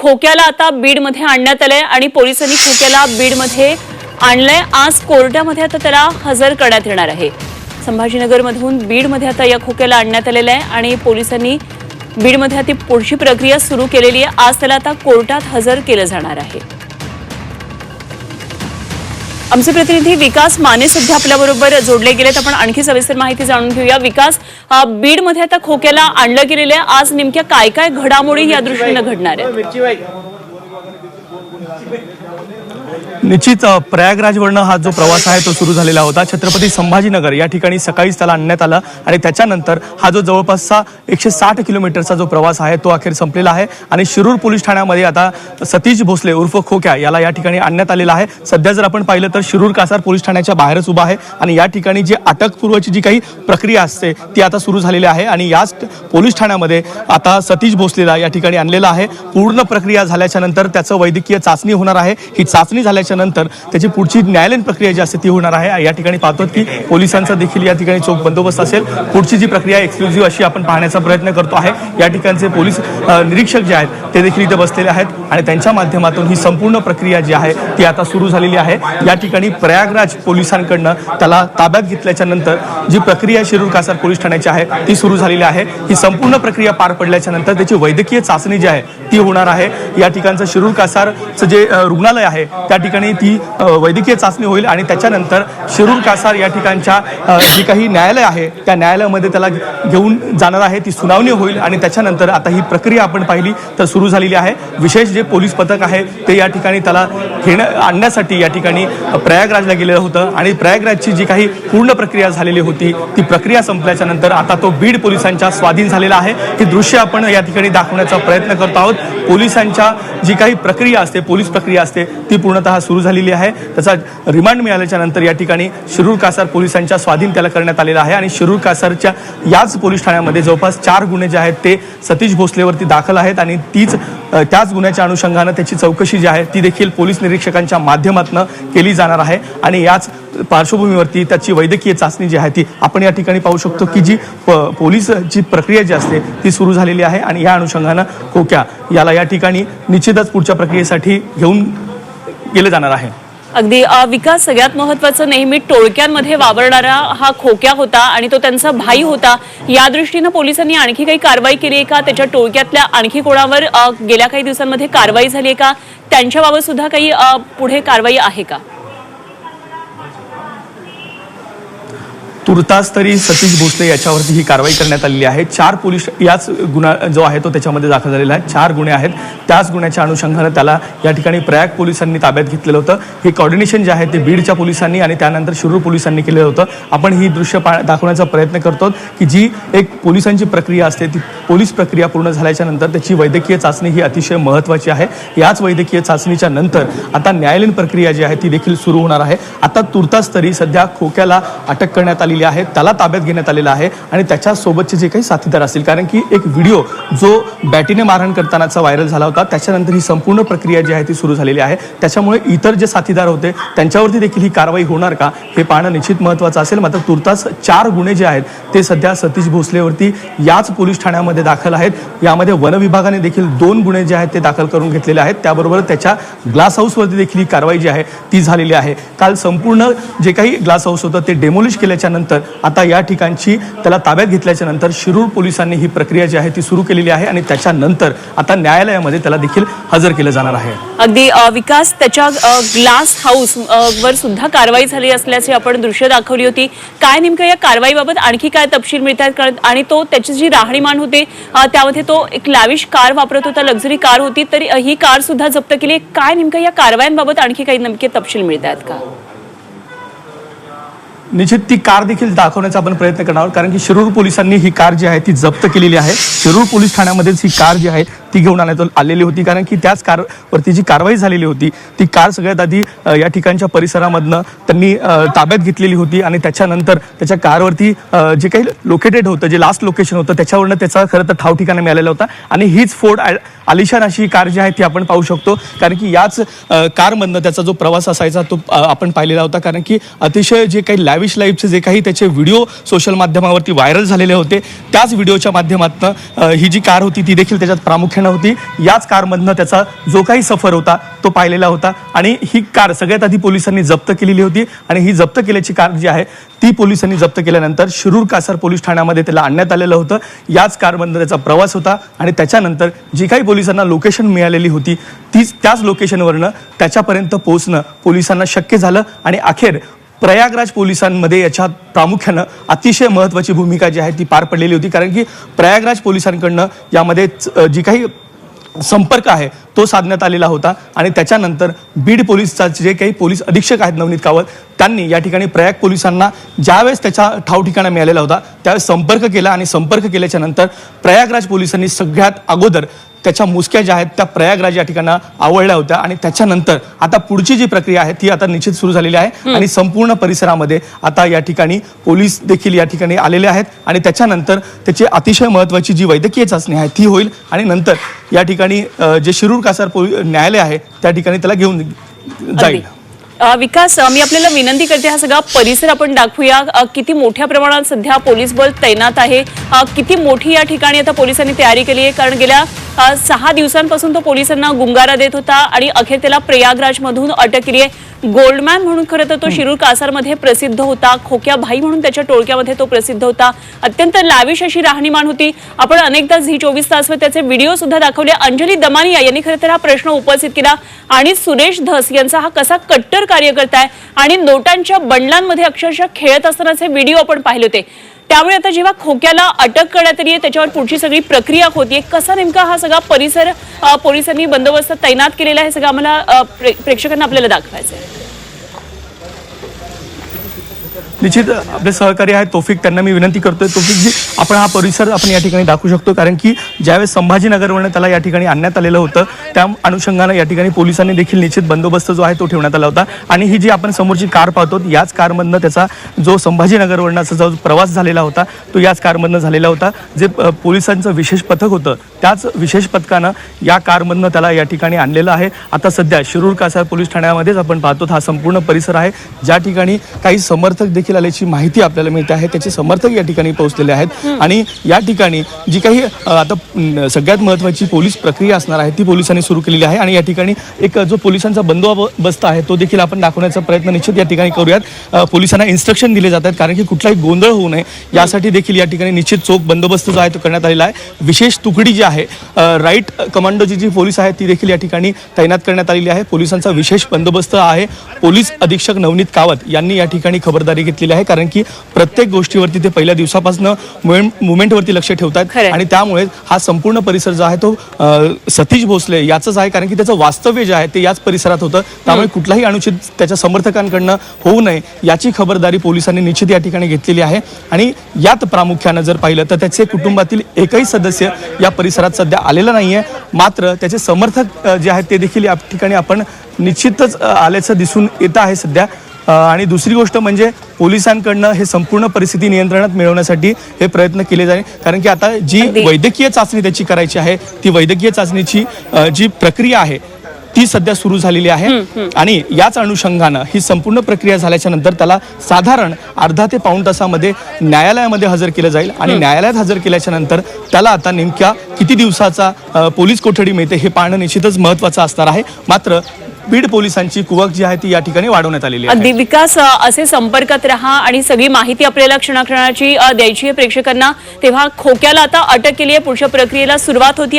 खोक्याला आता बीडमध्ये आणण्यात आलंय आणि पोलिसांनी खोक्याला बीडमध्ये आणलंय. आज कोर्टामध्ये आता त्याला हजर करण्यात येणार आहे. संभाजीनगरमधून बीडमध्ये आता या खोक्याला आणण्यात आलेलं आहे आणि पोलिसांनी बीडमध्ये आता पुढची प्रक्रिया सुरू केलेली आहे. आज त्याला आता कोर्टात हजर केलं जाणार आहे. आमचे प्रतिनिधी विकास माने सुद्धा आपल्याबरोबर जोडले गेलेत. आपण आणखी सविस्तर माहिती जाणून घेऊया. विकास बीडमध्ये आता खोक्याला आणलं गेलेलं आहे. आज नेमक्या काय काय घडामोडी या दृष्टीनं घडणार आहे निश्चित प्रयागराजवरनं हा जो प्रवास आहे तो सुरू झालेला होता. छत्रपती संभाजीनगर या ठिकाणी सकाळीच त्याला आणण्यात आला आणि त्याच्यानंतर हा जो जवळपासचा एकशे साठ किलोमीटरचा जो प्रवास आहे तो अखेर संपलेला आहे आणि शिरूर पोलीस ठाण्यामध्ये आता सतीश भोसले उर्फ खोक्या याला या ठिकाणी आणण्यात आलेला आहे. सध्या जर आपण पाहिलं तर शिरूर कासार पोलीस ठाण्याच्या बाहेरच उभा आहे आणि या ठिकाणी जी अटकपूर्वची जी काही प्रक्रिया असते ती आता सुरू झालेली आहे आणि याच पोलीस ठाण्यामध्ये आता सतीश भोसलेला या ठिकाणी आणलेला आहे. पूर्ण प्रक्रिया झाल्याच्यानंतर त्याचं वैद्यकीय चाचणी होणार आहे. ही चाचणी झाल्याच्या नंतर त्याची पुढची न्यायालयीन प्रक्रिया जी असते ती होणार आहे. या ठिकाणी पाहतो की पोलिसांचा देखील या ठिकाणी चोख बंदोबस्त असेल. पुढची जी प्रक्रिया एक्सक्लुझिव्ह अशी आपण पाहण्याचा प्रयत्न करतो आहे. या ठिकाणचे पोलीस निरीक्षक जे आहेत ते देखील इथे बसलेले आहेत आणि त्यांच्या माध्यमातून ही संपूर्ण प्रक्रिया जी आहे ती आता सुरू झालेली आहे. या ठिकाणी प्रयागराज पोलिसांकडनं त्याला ताब्यात घेतल्याच्या नंतर जी प्रक्रिया शिरूर कासार पोलीस ठाण्याची आहे ती सुरू झालेली आहे. ही संपूर्ण प्रक्रिया पार पडल्याच्या नंतर त्याची वैद्यकीय चाचणी जी आहे ती होणार आहे. या ठिकाणचं शिरूर कासारचं जे रुग्णालय आहे त्या ठिकाणी ती वैद्यकीय चाचणी होईल आणि त्याच्यानंतर शिरूर कासार या ठिकाणच्या जी काही न्यायालय आहे त्या न्यायालयामध्ये त्याला घेऊन जाणार आहे ती सुनावणी होईल आणि त्याच्यानंतर आता ही प्रक्रिया आपण पाहिली तर सुरू झालेली आहे. विशेष जे पोलीस पथक आहे ते या ठिकाणी त्याला घेणं आणण्यासाठी या ठिकाणी प्रयागराजला गेलेलं होतं आणि प्रयागराजची जी काही पूर्ण प्रक्रिया झालेली होती ती प्रक्रिया संपल्याच्या नंतर आता तो बीड पोलिसांच्या स्वाधीन झालेला आहे. हे दृश्य आपण या ठिकाणी दाखवण्याचा प्रयत्न करतो आहोत. पोलिसांच्या जी काही प्रक्रिया असते पोलीस प्रक्रिया असते ती पूर्णतः सुरू झालेली आहे. त्याचा रिमांड मिळाल्याच्या नंतर या ठिकाणी शिरूर कासार पोलिसांच्या स्वाधीन त्याला करण्यात आलेला आहे आणि शिरूर कासारच्या याच पोलीस ठाण्यामध्ये जवळपास चार गुन्हे जे आहेत ते सतीश भोसलेवरती दाखल आहेत आणि तीच त्याच गुन्ह्याच्या अनुषंगानं त्याची चौकशी जी आहे ती देखील पोलीस निरीक्षकांच्या माध्यमातून केली जाणार आहे आणि याच पार्श्वभूमीवरती त्याची वैद्यकीय चाचणी जी आहे ती आपण या ठिकाणी पाहू शकतो की जी प- पोलीसची प्रक्रिया जी असते ती सुरू झालेली आहे आणि या अनुषंगानं कोक्या याला या ठिकाणी निश्चितच पुढच्या प्रक्रियेसाठी घेऊन केलं जाणार आहे. अगदी विकास सगळ्यात महत्वाचं नेहमी टोळक्यांमध्ये वावरणारा हा खोक्या होता आणि तो त्यांचा भाई होता. या दृष्टीनं पोलिसांनी आणखी काही कारवाई केली आहे का? त्याच्या टोळक्यातल्या आणखी कोणावर गेल्या काही दिवसांमध्ये कारवाई झाली आहे का? त्यांच्याबाबत सुद्धा काही पुढे कारवाई आहे का? तुर्तास तरी सतीश भोसले याच्यावरती ही कारवाई करण्यात आलेली आहे. चार पोलीस याच गुन्हा जो आहे तो त्याच्यामध्ये दाखल झालेला आहे. चार गुन्हे आहेत. त्याच गुन्ह्याच्या अनुषंगानं त्याला या ठिकाणी प्रयाग पोलिसांनी ताब्यात घेतलेलं होतं. हे कॉर्डिनेशन जे आहे ते बीडच्या पोलिसांनी आणि त्यानंतर शिरूर पोलिसांनी केलेलं होतं. आपण ही दृश्य पा दाखवण्याचा प्रयत्न करतो की जी एक पोलिसांची प्रक्रिया असते ती पोलीस प्रक्रिया पूर्ण झाल्याच्यानंतर त्याची वैद्यकीय चाचणी ही अतिशय महत्त्वाची आहे. याच वैद्यकीय चाचणीच्या नंतर आता न्यायालयीन प्रक्रिया जी आहे ती देखील सुरू होणार आहे. आता तुर्तास तरी सध्या खोक्याला अटक करण्यात आली आलेली आहे त्याला ताब्यात घेण्यात आलेला आहे आणि त्याच्यासोबतचे जे काही साथीदार असतील कारण की एक व्हिडिओ जो बॅटीने मारहाण करतानाचा व्हायरल झाला होता त्याच्यानंतर ही संपूर्ण प्रक्रिया जी आहे ती सुरू झालेली आहे. त्याच्यामुळे इतर जे साथीदार होते त्यांच्यावरती देखील ही कारवाई होणार का हे पाहणं निश्चित महत्त्वाचं असेल. मात्र तुर्तास चार गुन्हे जे आहेत ते सध्या सतीश भोसलेवरती याच पोलीस ठाण्यामध्ये दाखल आहेत. यामध्ये वनविभागाने देखील दोन गुन्हे जे आहेत ते दाखल करून घेतलेले आहेत. त्याबरोबर त्याच्या ग्लास हाऊसवरती देखील ही कारवाई जी आहे ती झालेली आहे. काल संपूर्ण जे काही ग्लास हाऊस होतं ते डेमोलिश केल्याच्या नंतर आता या ठिकाणची त्याला ताब्यात घेतल्याच्या नंतर शिरूर पोलिसांनी ही प्रक्रिया जी आहे ती सुरू केलेली आहे आणि त्याच्यानंतर आता न्यायालयामध्ये त्याला देखील हजर केलं जाणार आहे. अगदी विकास त्याच्या ग्लास हाऊस वर सुद्धा कारवाई झाली असल्याची आपण दृश्य दाखवली होती. काय नेमकं या कारवाईबाबत आणखी काय तपशील मिळतात? कारण आणि तो त्याची जी राहणीमान होते त्यामध्ये तो एक लाविश कार वापरत होता लक्झरी कार होती तरी ही कार सुद्धा जप्त केली काय नेमकं या कारवायांबाबत आणखी काही नेमके तपशील मिळत आहेत का? निश्चित ती कार देखील दाखवण्याचा आपण प्रयत्न करणार आहोत. कारण की शिरूर पोलिसांनी ही कार जी आहे ती जप्त केलेली आहे. शिरूर पोलीस ठाण्यामध्येच ही कार जी आहे ती घेऊन आणण्यात आलेली होती. कारण की त्याच कारवरती जी कारवाई झालेली होती ती कार सगळ्यात आधी या ठिकाणच्या परिसरामधनं त्यांनी ताब्यात घेतलेली होती आणि त्याच्यानंतर त्याच्या कारवरती जे काही लोकेटेड होतं जे लास्ट लोकेशन होतं त्याच्यावरनं त्याचा खरं तर ठाव ठिकाणा मिळालेला होता. आणि हीच फोर्ड आलिशान अशी कार जी आहे ती आपण पाहू शकतो. कारण की याच कारमधनं त्याचा जो प्रवास असायचा तो आपण पाहिलेला होता. कारण की अतिशय जे काही लॅविश लाईफचे जे काही त्याचे व्हिडिओ सोशल माध्यमावरती व्हायरल झालेले होते त्याच व्हिडिओच्या माध्यमातून ही जी कार होती ती देखील त्याच्यात प्रामुख्याने लक्षणं होती. याच कारमधनं त्याचा जो काही सफर होता तो पाहिलेला होता. आणि ही कार सगळ्यात आधी पोलिसांनी जप्त केलेली होती. आणि ही जप्त केल्याची कार जी आहे ती पोलिसांनी जप्त केल्यानंतर शिरूर कासार पोलीस ठाण्यामध्ये त्याला आणण्यात आलेलं होतं. याच कारमधनं त्याचा प्रवास होता. आणि त्याच्यानंतर जी काही पोलिसांना लोकेशन मिळालेली होती तीच त्याच लोकेशनवरनं त्याच्यापर्यंत पोहोचणं पोलिसांना शक्य झालं. आणि अखेर प्रयागराज पोलिसांमध्ये याच्या प्रामुख्यानं अतिशय महत्त्वाची भूमिका जी आहे ती पार पडलेली होती. कारण की प्रयागराज पोलिसांकडनं यामध्ये जी काही संपर्क आहे तो साधण्यात आलेला होता. आणि त्याच्यानंतर बीड पोलीसचा जे काही पोलीस अधीक्षक आहेत नवनीत कावत त्यांनी या ठिकाणी प्रयाग पोलिसांना ज्यावेळेस त्याच्या ठाव ठिकाणा मिळालेला होता त्यावेळेस संपर्क केला आणि संपर्क केल्याच्यानंतर प्रयागराज पोलिसांनी सगळ्यात अगोदर त्याच्या मुसक्या ज्या आहेत त्या प्रयागराज या ठिकाणं आवडल्या होत्या. आणि त्याच्यानंतर आता पुढची जी प्रक्रिया आहे ती आता निश्चित सुरू झालेली आहे. आणि संपूर्ण परिसरामध्ये आता या ठिकाणी पोलीस देखील या ठिकाणी आलेले आहेत. आणि त्याच्यानंतर त्याची अतिशय महत्वाची जी वैद्यकीय चाचणी आहे ती होईल. आणि नंतर या ठिकाणी जे शिरूर कासार न्यायालय आहे त्या ठिकाणी त्याला घेऊन जाईल. विकास मी आपल्याला विनंती करते हा सगळा परिसर आपण दाखवूया. किती मोठ्या प्रमाणात सध्या पोलीस बल तैनात आहे. किती मोठी या ठिकाणी आता पोलिसांनी तयारी केली आहे कारण गेल्या सहा दिवसांपासून तो पोलिसांना गुंगारा देत होता आणि अखेर त्याला प्रयागराजमधून अटक केली आहे. गोल्डमॅन म्हणून खरं तर तो शिरूर कासारमध्ये प्रसिद्ध होता. खोक्या भाई म्हणून त्याच्या टोळक्यामध्ये तो प्रसिद्ध होता. अत्यंत लाविश अशी राहणीमान होती. आपण अनेकदा झी चोवीस तासवर त्याचे व्हिडिओ सुद्धा दाखवले. अंजली दमानिया यांनी खरं तर हा प्रश्न उपस्थित केला. आणि सुरेश धस यांचा हा कसा कट्टर कार्यकर्ता आहे. आणि नोटांच्या बंडलांमध्ये अक्षरशः खेळत असतानाचे व्हिडिओ आपण पाहिले होते. त्यामुळे आता जेव्हा खोक्याला अटक करण्यात आली आहे त्याच्यावर पुढची सगळी प्रक्रिया होतीये. कसा नेमका हा सगळा परिसर पोलिसांनी बंदोबस्त तैनात केलेला आहे हे सगळं आम्हाला प्रेक्षकांना आपल्याला दाखवायचं आहे निश्चित आपले सहकारी आहेत तोफिक त्यांना मी विनंती करतोय. तोफिक जी आपण हा परिसर आपण या ठिकाणी दाखवू शकतो कारण की ज्यावेळेस संभाजीनगरवरनं त्याला या ठिकाणी आणण्यात आलेलं होतं त्या अनुषंगानं या ठिकाणी पोलिसांनी देखील निश्चित बंदोबस्त जो आहे तो ठेवण्यात आला होता. आणि ही जी आपण समोरची कार पाहतो याच कारमधनं त्याचा जो संभाजीनगरवरणाचा असा जो प्रवास झालेला होता तो याच कारमधनं झालेला होता. जे पोलिसांचं विशेष पथक होतं त्याच विशेष पथकानं या कारमधनं त्याला या ठिकाणी आणलेलं आहे. आता सध्या शिरूर कासार पोलीस ठाण्यामध्येच आपण पाहतो हा संपूर्ण परिसर आहे. ज्या ठिकाणी काही समर्थक देखील आल्याची माहिती आपल्याला मिळते आहे. त्याचे समर्थक या ठिकाणी पोहोचलेले आहेत. आणि या ठिकाणी जी काही आता सगळ्यात महत्त्वाची पोलीस प्रक्रिया असणार आहे ती पोलिसांनी सुरू केलेली आहे. आणि या ठिकाणी एक जो पोलिसांचा बंदोबस्त आहे तो देखील आपण दाखवण्याचा प्रयत्न निश्चित या ठिकाणी करूयात. पोलिसांना इन्स्ट्रक्शन दिले जातात कारण की कुठलाही गोंधळ होऊ नये. यासाठी देखील या ठिकाणी निश्चित चोख बंदोबस्त जो आहे तो करण्यात आलेला आहे. विशेष तुकडी जी आहे राईट कमांडोची जी पोलीस आहे ती देखील या ठिकाणी तैनात करण्यात आलेली आहे. पोलिसांचा विशेष बंदोबस्त आहे. पोलीस अधीक्षक नवनीत कावत यांनी या ठिकाणी खबरदारी घेतली घेतलेली आहे कारण की प्रत्येक गोष्टीवरती ते पहिल्या दिवसापासून मुवमेंटवरती लक्ष ठेवतात. खरंय. आणि त्यामुळे हा संपूर्ण परिसर जो आहे तो सतीश भोसले याचंच आहे कारण की त्याचं वास्तव्य जे आहे ते याच परिसरात होतं. त्यामुळे कुठलाही अनुचित त्याच्या समर्थकांकडनं होऊ नये याची खबरदारी पोलिसांनी निश्चित या ठिकाणी घेतलेली आहे. आणि यात प्रामुख्यानं जर पाहिलं तर त्याचे कुटुंबातील एकही सदस्य या परिसरात सध्या आलेला नाहीये. मात्र त्याचे समर्थक जे आहेत ते देखील या ठिकाणी आपण निश्चितच आल्याचं दिसून येत आहे सध्या. आणि दुसरी गोष्ट म्हणजे पोलिसांकडनं हे संपूर्ण परिस्थिती नियंत्रणात मिळवण्यासाठी हे प्रयत्न केले जाईल कारण की आता जी. वैद्यकीय चाचणी त्याची करायची आहे ती वैद्यकीय चाचणीची जी प्रक्रिया आहे ती सध्या सुरू झालेली आहे. आणि याच अनुषंगानं ही संपूर्ण प्रक्रिया झाल्याच्यानंतर त्याला साधारण अर्धा ते पाऊण तासामध्ये न्यायालयामध्ये हजर केलं जाईल. आणि न्यायालयात हजर केल्याच्यानंतर त्याला आता नेमक्या किती दिवसाचा पोलीस कोठडी मिळते हे पाहणं निश्चितच महत्त्वाचं असणार आहे. मात्र बीड पोलिसांची कुवक जी आहे ती या ठिकाणी वाढवण्यात आलेली आहे. अगदी विकास असे संपर्कात राहा आणि सगळी माहिती आपल्याला क्षणाक्षणाची द्यायची आहे प्रेक्षकांना. तेव्हा खोक्याला आता अटक केली आहे. पुढच्या प्रक्रियेला सुरुवात होती.